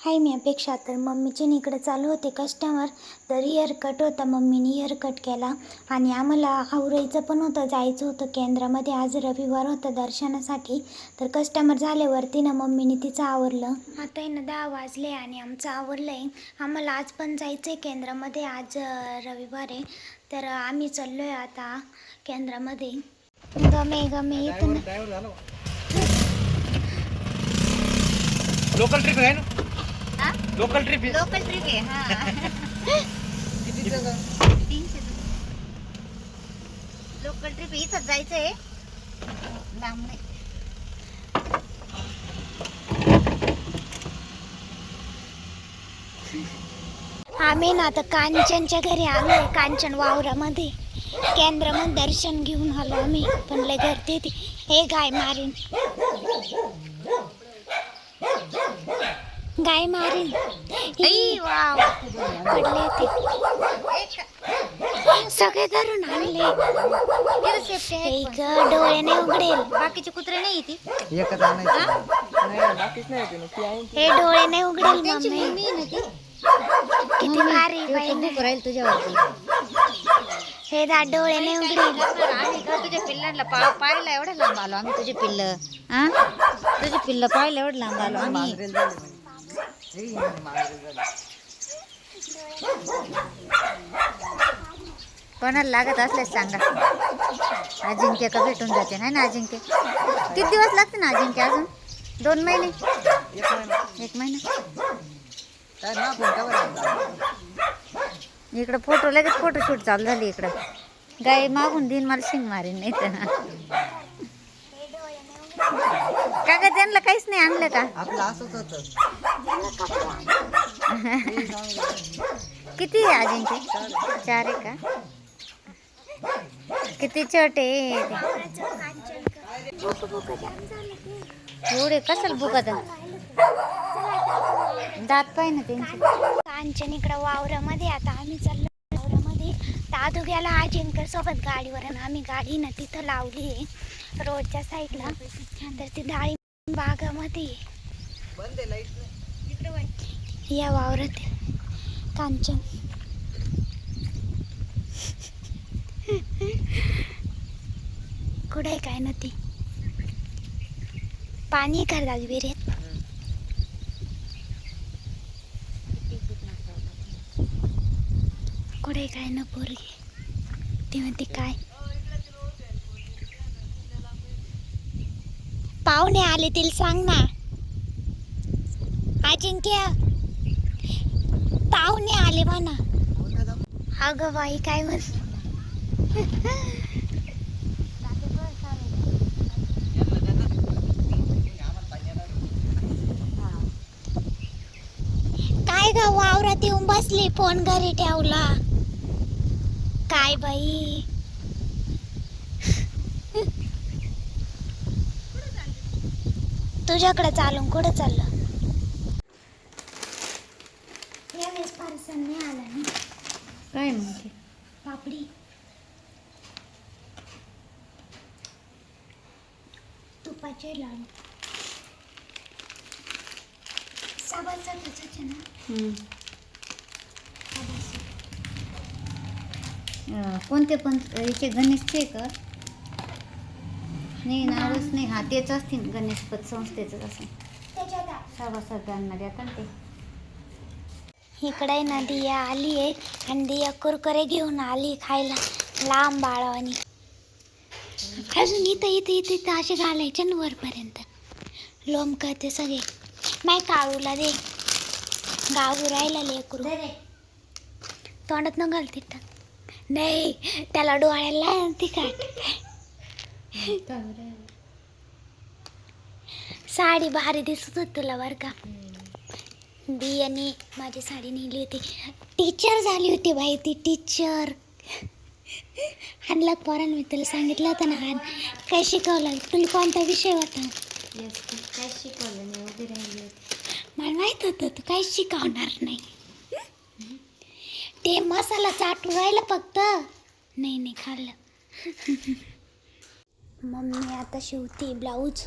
हाय मी अपेक्षा. तर मम्मीचे इकडे चालू होते कस्टमर तर हेअर कट होता मम्मीने हेअर कट केला. आणि आम्हाला आवरायचं पण होतं जायचं होतं केंद्रामध्ये. आज रविवार होता दर्शनासाठी. तर कस्टमर झाल्यावरती ना मम्मीने तिचं आवरलं. आता आहे ना दहा वाजले आणि आमचं आवरलं आहे आम्हाला आज पण जायचं आहे केंद्रामध्ये. आज रविवार आहे. तर आम्ही चाललो आहे आता केंद्रामध्ये. गमे गमे इथं ना. लोकल ट्रिप आहे ना? हा? लोकल ट्रिप आहे. लोकल ट्रिप आहे हा. तीनशे लोकल ट्रिप इथंच जायचंय. लांब नाही आम्ही ना आता कांचनच्या घरी आलो आहे कांचन वावरामध्ये. केंद्रामध्ये दर्शन घेऊन आलो आम्ही पण लय गर्दी होती. हे गाय मारीन. गाय वाव. पडले ते. सगळे धरून आणले. डोळे नाही उघडेल. बाकीचे कुत्रे नाही ती. एकच आणायचं. नाही बाकीच नाही येते ती आहे. हे डोळे नाही उघडेल मम्मी किती भूक राहील तुझ्यावरती. हे दा डोळे नाही उघडेल. आम्ही का तुझ्या पिल्लांना पा पाहायला एवढं लांब आलो. आम्ही तुझे पिल्ल हा? तुझे पिल्ल पाहायला एवढं लांब आलो आम्ही. कोणाला लागत असल्यास सांगा. अजिंक्य का भेटून जाते? नाही ना अजिंक्य? किती दिवस लागते ना अजिंक्य अजून? दोन महिने? एक महिना? एक महिना इकडं फोटो लगेच फोटोशूट चालू झाली इकडं. गाय मागून दिन मला शिंग मारीन नाही तर. का ग त्यांना काहीच नाही आणलं का? आपलं असंच होतं. किती आहे अजिंक्य चार आहे का? किती छोटे एवढे कशाला बुकत दात पाय ना त्यांचे. कांचन इकडं वावरामध्ये आता आम्ही चाललो वावरामध्ये. दादू गेला अजिंक्य सोबत गाडीवर आणि आम्ही गाडी ना तिथं लावली आहे. रोडच्या साईडला. तर ती डाळी बागामध्ये. आहे. बंद आहे लाइट नाही. या वावरात. कांचन. कुठे काय ना ती? पाणी करतात विहिरीत कुठे काय ना पोरगी? ती म्हणते काय? पाहुणे आले तिला सांग ना. अजिंक्य पाहुणे आले म्हणा. अगं बाई काय म्हण काय ग वावरात येऊन बसली फोन घरी ठेवला. काय बाई? तुझ्याकडे चालून कुठं चाललं? यावेळेस पार्सल नाही आला नाही काय म्हणते? पापडी. तुपाचे लाडू. साबाचा आहे ना साबाचं. अं, कोणते पण याचे गणेशचे का? नाही नावच नाही. हा तेच असतील. गणेशपत संस्थेचं असं त्याच्यात आ- सभासदांना देतात ना ते. इकडे ना दिया आली आहे. आणि दिया कुरकुरे घेऊन आली खायला. लांब बाळावानी. अजून इथं इथं इथं इथं असे घालायचे ना वरपर्यंत. लोमकं ते सगळे. नाही काळूला दे. गाऊ राहिला लेकरू तोंडात न घाल तिथं नाही त्याला डोळ्याला तिखट साडी भारी दिसत होती तुला बरं का. दियानी माझी साडी नेली होती. टीचर झाली होती बाई ती टीचर हाणला पोरांना मी तुला सांगितलं होतं ना हान. काय शिकवलं? तुला कोणता विषय होता? काय शिकवलं? उभी राहिली मला माहीत होतं तू काहीच शिकवणार नाही. ते मसाला चाटू राहिलं फक्त. नाही नाही खाल्लं. मम्मी आता शिवते ब्लाऊज.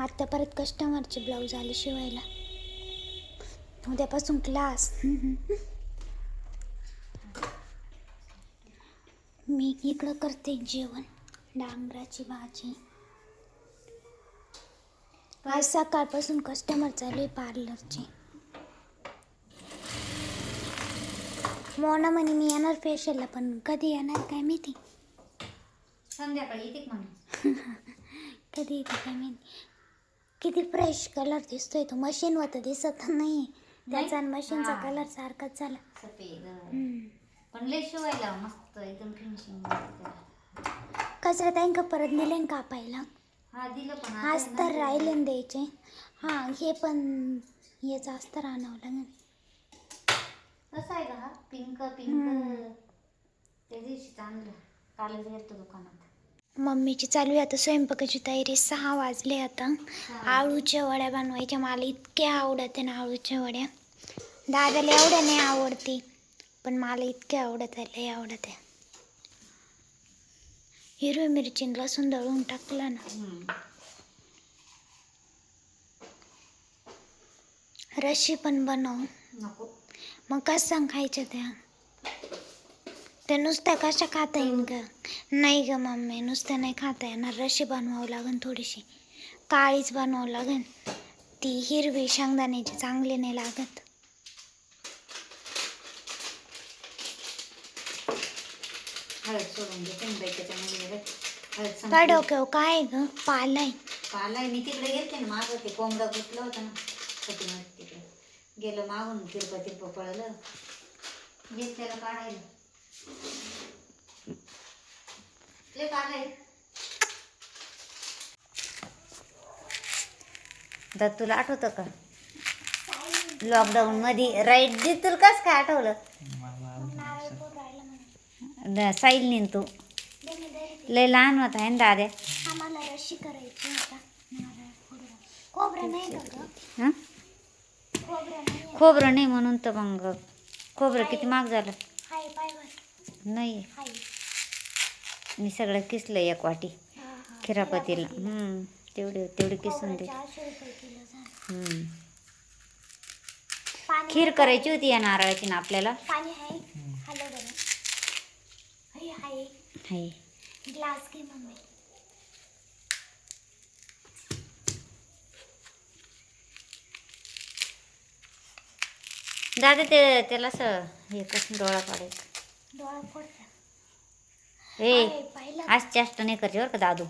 आता परत कस्टमरचे ब्लाऊज आले शिवायला. उद्यापासून क्लास मी इकडं करते जेवण. डांगराची भाजी. आज सकाळपासून कस्टमर चालू आहे पार्लरचे मोना म्हणे मी येणार फेशियलला पण कधी येणार काय माहिती? संध्याकाळी येते म्हणे? कधी येते काय माहिती? किती फ्रेश कलर दिसतोय तो. मशीनवर तर दिसत नाही? त्याचा आणि मशीनचा हा. कलर सारखाच झाला. सफेद हम्म. पण लय शिवायला मस्त एकदम फिनिशिंग कचरा त्यांना परत ना कापायला? हा दिलं पण आज तर राहिले ना द्यायचे. हां हे पण याचं अस्तर आणावं लागेल. कसं आहे का हा? Pink pink. त्या दिवशी चांगलं. कालच गेलतो दुकानात. मम्मीची चालू आहे. आता स्वयंपाकाची तयारी सहा वाजले आता. आळूच्या वड्या बनवायच्या. मला इतक्या आवडत ना आळूच्या वड्या. दादाला एवढ्या नाही आवडते. पण मला इतक्या आवडत आहे. लय आवडत आहे. हिरवी मिरची लसूण दळून टाकलं ना. रशी पण बनव. मग कसं खायच्या त्या? त्या नुसत्या कशा खाता येईन ग? नाही ग मम्मी नुसत्या नाही खाता येणार. रशी बनवावं लागेल थोडीशी. काळीच बनवावं लागेल ती हिरवी शेंगदाण्याची चांगली नाही लागत. हळद सोडून देते ना बाई त्याच्यामध्ये रे. हळद काय. डोक्यावर काय ग? पालाय पालाय. मी तिकडे गेलते ना मागं. ते कोंबडा गुतलं होतं ना. तिकडे. गेलं मागून तिरपं तिरपं पळलं. गेल त्याला काढायला. तर तुला आठवतं का? लॉकडाऊन मध्ये राईट दे तुला कस काय आठवलं? द- साहिलने न तू लय लहान होता आहे ना दाद्या. खोबरं नाही हं? म्हणून तर मग. खोबरं किती महाग झालं? नाही मी सगळं किसलं एक वाटी. खिरापतीला. हम्म तेवढे तेवढे किसून दे खीर करायची होती या नारळाची ना आपल्याला? पाणी आहे? हॅलो बरं. Hi hi hi. ग्लास घे मम्मी. दादा ते त्याला असं हे कसं डोळा पाडायचं डोळा फोडला ए आज चेष्टा नाही करते बरं का दादू?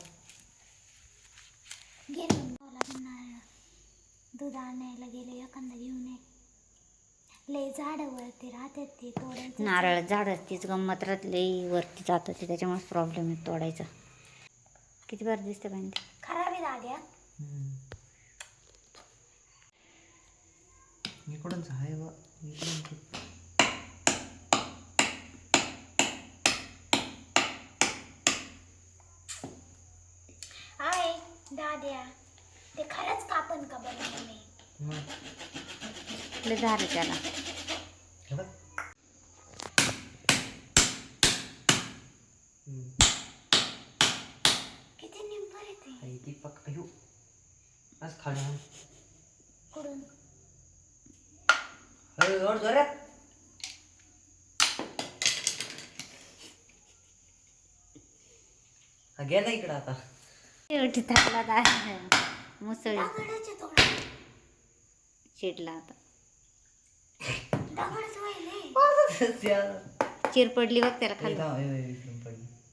नारळ दूध आणायला गेले एखादा घेऊन ये. लय झाडावरती राहतात ते तोडायचं. नारळ झाड तीच गंमत राहत. लई वरती जातं ते त्याच्यामुळेच प्रॉब्लेम आहे तोडायचा. किती बरं दिसते पाहिजे ते खराब आहे दाद्या इकडूनच आहे बा इकडून आहे दाद्या ते खरंच कापण का बनवणे लय झाड आहे त्याला. हे. किती निंबर आहे ते? आई दीपक अयो आज खाली आण. कुठून? अरे जोर जोरात हा गेला इकडं आता. शेवटी थाकला दादा मुसळी. चिडला आता. चिर पडली बघ त्याला खाली. गळत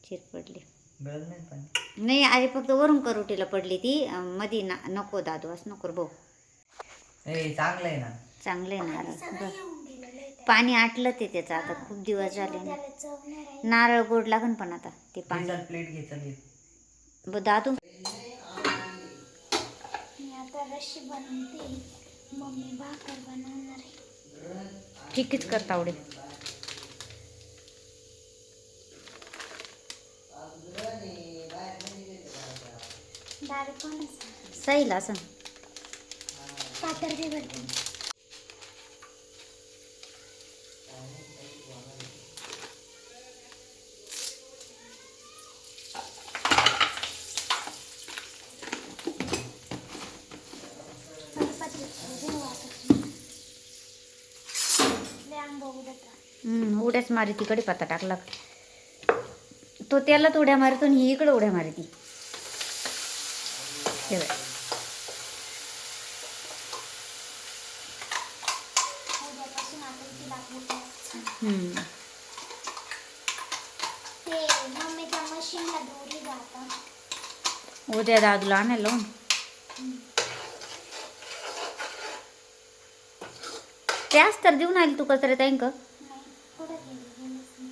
चिर पडली. नाही पाणी. नाही आधी फक्त वरून करोटीला पडली ती. मधी ना नको दादू असं नको भाऊ. ए चांगलं आहे ना. चांगले आहे त्यात. पाणी आटलं ते त्याचं आता. खूप दिवस झाले ना. नारळ गोड लागन पण आता. ते पाणी. प्लेट घे दादू? मी आता रशी बनवते. मम्मी भाकर बनवणार आहे. ठीकच कर तावडे. डाळ पण असं. पातळ दे बरं उड्याच मारी ती कडीपत्ता टाकला. तो त्यालाच उड्या मारतो आणि ही इकडं उड्या मारती उद्या दादूला आणायला लावून. त्याच तर देऊन आली तू कचऱ्यात आहे गेली.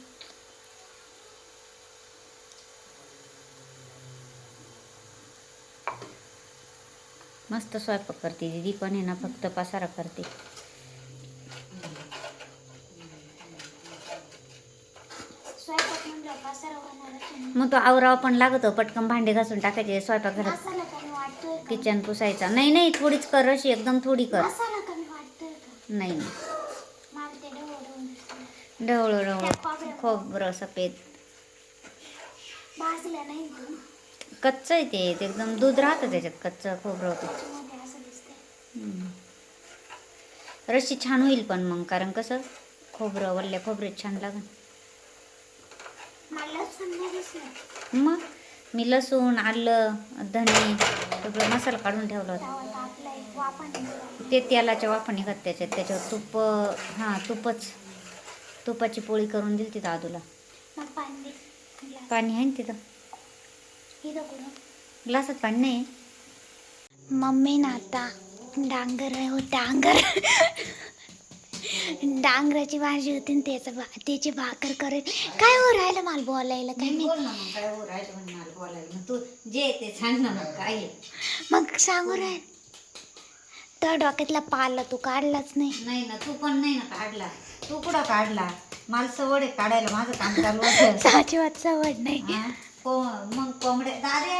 मस्त स्वयंपाक करते दीदी पण आहे ना फक्त पसारा करते. मग तो आवरावा पण लागतो पटकन भांडे घासून टाकायचे स्वयंपाक घरात किचन पुसायचा नाही नाही थोडीच कर अशी एकदम थोडी कर नाही मला ते ढवळून दिसतं. ढवळू ढवळू खोबरं सफेद भाजलं नाही कच्चं आहे ते एकदम दूध राहतं त्याच्यात कच्चं खोबरं होतं रस्सी छान होईल पण मग कारण कसं खोबरं वल्ल्या खोबरे छान लागन मग मी लसूण आलं धने सगळं मसाला काढून ठेवला होता ते तेलाच्या वाफणी घात त्याच्यात त्याच्यावर तूप हां तूपच तुपाची पोळी करून दिली तिथं आदूला मग पाणी दे. ग्लास. पाणी आहे ना तिथं? इथं कुठं ग्लासात पाणी नाही? मम्मी ना आता डांगर हो डांगर. डांगराची भाजी होती ना त्याचं भा त्याची भाकर करेल. काय हो राहिलं मला बोलायला? काय नाही. बोल ना मग काय हो राहिलं म्हणे मला बोलायला. मग तू जे ते सांग ना मग काय आहे. मग सांगू राहील तर डोक्यातला पाला तू काढलाच नाही. नाही ना तू पण नाही ना काढला. तू कुठं काढला? मला सवड आहे काढायला माझं काम चालू होतं. सवड नाही. हा? को मग कोंबड्या दाद्या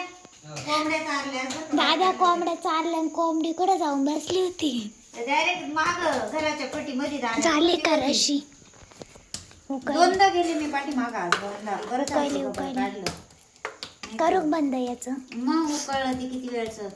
कोंबड्या चारल्या दादा कोंबड्या चारल्या आणि कोंबडी कुठं जाऊन बसली होती? डायरेक्ट माग घराच्या पटीमध्ये झाली का रशी? दोनदा गेले मी पाठी माग आज दोनदा बरं उकळली, झालं उकळली. काढलं. करू बंद याचं. मग उकळलं ते किती वेळचं?